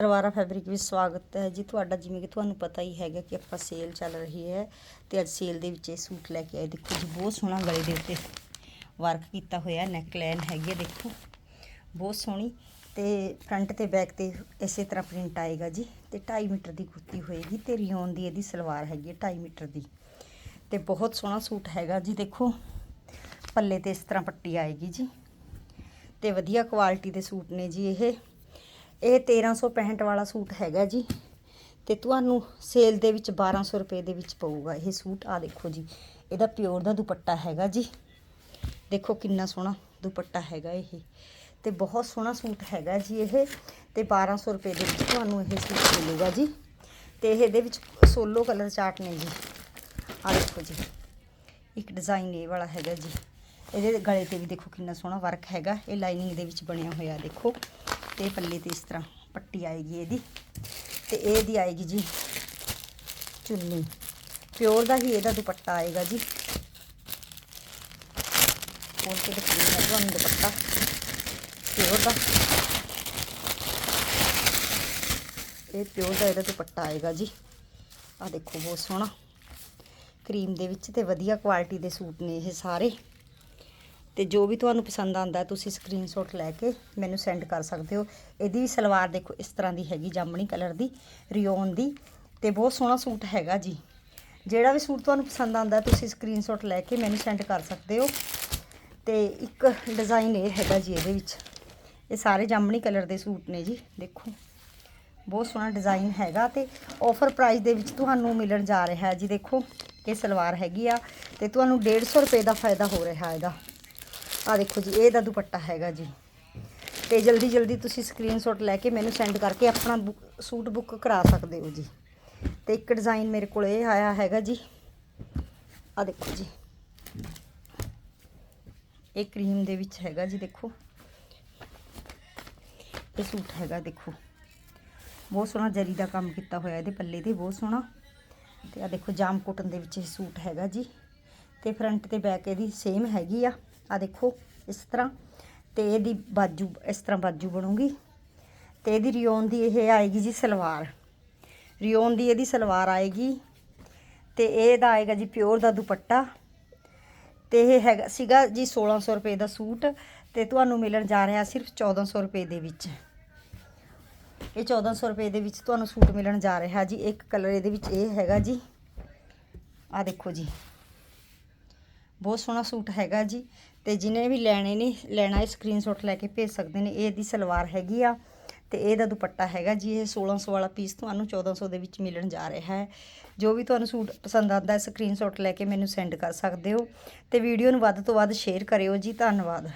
ਪਰਿਵਾਰਾ fabric ਵਿੱਚ ਸਵਾਗਤ ਹੈ ਜੀ। ਤੁਹਾਡਾ ਜਿਵੇਂ ਕਿ ਤੁਹਾਨੂੰ ਪਤਾ ਹੀ ਹੈਗਾ ਕਿ ਆਪਾਂ ਸੇਲ ਚੱਲ ਰਹੀ ਹੈ ਤੇ ਅੱਜ ਸੇਲ ਦੇ ਵਿੱਚ ਇਹ ਸੂਟ ਲੈ ਕੇ ਆਏ। ਦੇਖੋ ਜੀ, ਬਹੁਤ ਸੋਹਣਾ ਗਲੇ ਦੇ ਉੱਤੇ ਵਰਕ ਕੀਤਾ ਹੋਇਆ ਨੈਕ ਲਾਈਨ ਹੈਗੀ ਹੈ, ਦੇਖੋ। ਬਹੁਤ ਸੋਹਣੀ ਤੇ ਫਰੰਟ ਤੇ ਬੈਕ ਤੇ ਇਸੇ ਤਰ੍ਹਾਂ ਪ੍ਰਿੰਟ ਆਏਗਾ ਜੀ ਤੇ 2.5 ਮੀਟਰ ਦੀ ਕੁਰਤੀ ਹੋਏਗੀ ਤੇ ਰਿਓਨ ਦੀ ਇਹਦੀ ਸਲਵਾਰ ਹੈਗੀ ਹੈ 2.5 ਮੀਟਰ ਦੀ। ਤੇ ਬਹੁਤ ਸੋਹਣਾ ਸੂਟ ਹੈਗਾ ਜੀ, ਦੇਖੋ। ਪੱਲੇ ਤੇ ਇਸ ਤਰ੍ਹਾਂ ਪੱਟੀ ਆਏਗੀ ਜੀ ਤੇ ਵਧੀਆ ਕੁਆਲਿਟੀ ਦੇ ਸੂਟ ਨੇ ਜੀ ਇਹ। ਇਹ 1365 ਵਾਲਾ ਸੂਟ ਹੈਗਾ ਜੀ ਤੇ ਤੁਹਾਨੂੰ ਸੇਲ ਦੇ ਵਿੱਚ 1200 ਰੁਪਏ ਦੇ ਵਿੱਚ ਪਊਗਾ ਇਹ ਸੂਟ। ਆ ਦੇਖੋ ਜੀ, ਇਹਦਾ ਪਿਓਰ ਦਾ ਦੁਪੱਟਾ ਹੈਗਾ ਜੀ। ਦੇਖੋ ਕਿੰਨਾ ਸੋਹਣਾ ਦੁਪੱਟਾ ਹੈਗਾ ਇਹ। ਤੇ ਬਹੁਤ ਸੋਹਣਾ ਸੂਟ ਹੈਗਾ ਜੀ ਇਹ ਤੇ 1200 ਰੁਪਏ ਦੇ ਵਿੱਚ ਤੁਹਾਨੂੰ ਇਹ ਸੂਟ ਮਿਲੂਗਾ ਜੀ। ਤੇ ਇਹਦੇ ਵਿੱਚ ਸੋਲੋ ਕਲਰ ਚਾਰਟ ਨੇ ਜੀ। ਆ ਦੇਖੋ ਜੀ, ਇੱਕ ਡਿਜ਼ਾਈਨ ਇਹ ਵਾਲਾ ਹੈਗਾ ਜੀ। ਇਹਦੇ ਗਲੇ ਤੇ ਵੀ ਦੇਖੋ ਕਿੰਨਾ ਸੋਹਣਾ ਵਰਕ ਹੈਗਾ, ਇਹ ਲਾਈਨਿੰਗ ਦੇ ਵਿੱਚ ਬਣਿਆ ਹੋਇਆ ਦੇਖੋ। ਤੇ ਪੱਲੇ ਤੇ ਇਸ ਤਰ੍ਹਾਂ ਪੱਟੀ ਆਏਗੀ ਇਹਦੀ ਤੇ ਇਹਦੀ ਆਏਗੀ ਜੀ ਚੁੰਨੀ। ਪਿਓਰ ਦਾ ਹੀ ਇਹਦਾ ਦੁਪੱਟਾ ਆਏਗਾ ਜੀ। ਹੋਰ ਕੇ ਦਿਖਾਉਂਦੀ ਤੁਹਾਨੂੰ ਦੁਪੱਟਾ। ਪਿਓਰ ਦਾ। ਇਹ ਪਿਓਰ ਦਾ ਇਹਦਾ ਦੁਪੱਟਾ ਆਏਗਾ ਜੀ। ਆ ਦੇਖੋ ਬਹੁਤ ਸੋਹਣਾ। ਕਰੀਮ ਦੇ ਵਿੱਚ ਤੇ ਵਧੀਆ ਕੁਆਲਿਟੀ ਦੇ ਸੂਟ ਨੇ ਇਹ ਸਾਰੇ। ਤੇ ਜੋ ਵੀ ਤੁਹਾਨੂੰ ਪਸੰਦ ਆਂਦਾ ਤੁਸੀਂ ਸਕਰੀਨਸ਼ਾਟ ਲੈ ਕੇ ਮੈਨੂੰ ਸੈਂਡ ਕਰ ਸਕਦੇ ਹੋ। ਇਹਦੀ ਵੀ ਸਲਵਾਰ ਦੇਖੋ, ਇਸ ਤਰ੍ਹਾਂ ਦੀ ਹੈਗੀ, ਜਾਮਣੀ ਕਲਰ ਦੀ, ਰਿਓਨ ਦੀ ਤੇ ਬਹੁਤ ਸੋਹਣਾ ਸੂਟ ਹੈਗਾ ਜੀ। ਜਿਹੜਾ ਵੀ ਸੂਟ ਤੁਹਾਨੂੰ ਪਸੰਦ ਆਂਦਾ ਤੁਸੀਂ ਸਕਰੀਨਸ਼ਾਟ ਲੈ ਕੇ ਮੈਨੂੰ ਸੈਂਡ ਕਰ ਸਕਦੇ ਹੋ। ਤੇ ਇੱਕ ਡਿਜ਼ਾਈਨ ਇਹ ਹੈਗਾ ਜੀ ਇਹਦੇ ਵਿੱਚ। ਇਹ ਸਾਰੇ ਜਾਮਣੀ ਕਲਰ ਦੇ ਸੂਟ ਨੇ ਜੀ, ਦੇਖੋ। ਬਹੁਤ ਸੋਹਣਾ ਡਿਜ਼ਾਈਨ ਹੈਗਾ ਤੇ ਆਫਰ ਪ੍ਰਾਈਸ ਦੇ ਵਿੱਚ ਤੁਹਾਨੂੰ ਮਿਲਣ ਜਾ ਰਿਹਾ ਜੀ, ਦੇਖੋ। ਇਹ ਸਲਵਾਰ ਹੈਗੀ ਆ ਤੇ ਤੁਹਾਨੂੰ 150 ਰੁਪਏ ਦਾ ਫਾਇਦਾ ਹੋ ਰਿਹਾ ਇਹਦਾ। ਆ ਦੇਖੋ ਜੀ, ਇਹ ਦਾ ਦੁਪੱਟਾ ਹੈਗਾ ਜੀ। ਤੇ ਜਲਦੀ ਜਲਦੀ ਤੁਸੀਂ ਸਕਰੀਨਸ਼ਾਟ ਲੈ ਕੇ ਮੈਨੂੰ ਸੈਂਡ ਕਰਕੇ ਆਪਣਾ ਬੁੱਕ- ਸੂਟ ਬੁੱਕ ਕਰਾ ਸਕਦੇ ਹੋ ਜੀ। ਤੇ ਇੱਕ ਡਿਜ਼ਾਈਨ ਮੇਰੇ ਕੋਲ ਇਹ ਆਇਆ ਹੈਗਾ ਜੀ। ਆ ਦੇਖੋ ਜੀ। ਇਹ ਕਰੀਮ ਦੇ ਵਿੱਚ ਹੈਗਾ ਜੀ, ਦੇਖੋ। ਇਹ ਸੂਟ ਹੈਗਾ, ਦੇਖੋ। ਬਹੁਤ ਸੋਹਣਾ ਜਰੀ ਦਾ ਕੰਮ ਕੀਤਾ ਹੋਇਆ ਇਹਦੇ ਪੱਲੇ ਤੇ, ਬਹੁਤ ਸੋਹਣਾ। ਤੇ ਆ ਦੇਖੋ ਜਾਮ ਕੋਟਨ ਦੇ ਵਿੱਚ ਇਹ ਸੂਟ ਹੈਗਾ ਜੀ। ਤੇ ਫਰੰਟ ਤੇ ਬੈਕ ਇਹਦੀ ਸੇਮ ਹੈਗੀ ਆ। ਆ ਦੇਖੋ, ਇਸ ਤਰ੍ਹਾਂ। ਤੇ ਇਹਦੀ ਬਾਜੂ, ਇਸ ਤਰ੍ਹਾਂ ਬਾਜੂ ਬਣੂਗੀ। ਤੇ ਇਹਦੀ ਰਿਓਨ ਦੀ ਇਹ ਆਏਗੀ ਜੀ ਸਲਵਾਰ। ਰਿਓਨ ਦੀ ਇਹਦੀ ਸਲਵਾਰ ਆਏਗੀ। ਤੇ ਇਹਦਾ ਆਏਗਾ ਜੀ ਪਿਓਰ ਦਾ ਦੁਪੱਟਾ। ਤੇ ਇਹ ਹੈਗਾ, ਸੀਗਾ ਜੀ 1600 ਰੁਪਏ ਦਾ ਸੂਟ। ਤੇ ਤੁਹਾਨੂੰ ਮਿਲਣ ਜਾ ਰਿਹਾ ਸਿਰਫ 1400 ਰੁਪਏ ਦੇ ਵਿੱਚ। ਇਹ 1400 ਰੁਪਏ ਦੇ ਵਿੱਚ ਤੁਹਾਨੂੰ ਸੂਟ ਮਿਲਣ ਜਾ ਰਿਹਾ ਜੀ। ਇੱਕ ਕਲਰ ਇਹਦੇ ਵਿੱਚ ਇਹ ਹੈਗਾ ਜੀ। ਆ ਦੇਖੋ ਜੀ। ਬਹੁਤ ਸੋਹਣਾ ਸੂਟ ਹੈਗਾ ਜੀ। ਤੇ ਜਿਹਨੇ ਵੀ ਲੈਣੇ ਨੇ, ਲੈਣਾ ਇਹ ਸਕਰੀਨਸ਼ਾਟ ਲੈ ਕੇ ਭੇਜ ਸਕਦੇ ਨੇ। ਇਹ ਇਹਦੀ ਸਲਵਾਰ ਹੈਗੀ ਆ ਤੇ ਇਹਦਾ ਦੁਪੱਟਾ ਹੈਗਾ ਜੀ। ਇਹ 1600 ਵਾਲਾ ਪੀਸ ਤੁਹਾਨੂੰ 1400 ਦੇ ਵਿੱਚ ਮਿਲਣ ਜਾ ਰਿਹਾ ਹੈ। ਜੋ ਵੀ ਤੁਹਾਨੂੰ ਸੂਟ ਪਸੰਦ ਆਉਂਦਾ ਹੈ ਸਕਰੀਨਸ਼ਾਟ ਲੈ ਕੇ ਮੈਨੂੰ ਸੈਂਡ ਕਰ ਸਕਦੇ ਹੋ। ਤੇ ਵੀਡੀਓ ਨੂੰ ਵੱਧ ਤੋਂ ਵੱਧ ਸ਼ੇਅਰ ਕਰਿਓ ਜੀ। ਧੰਨਵਾਦ।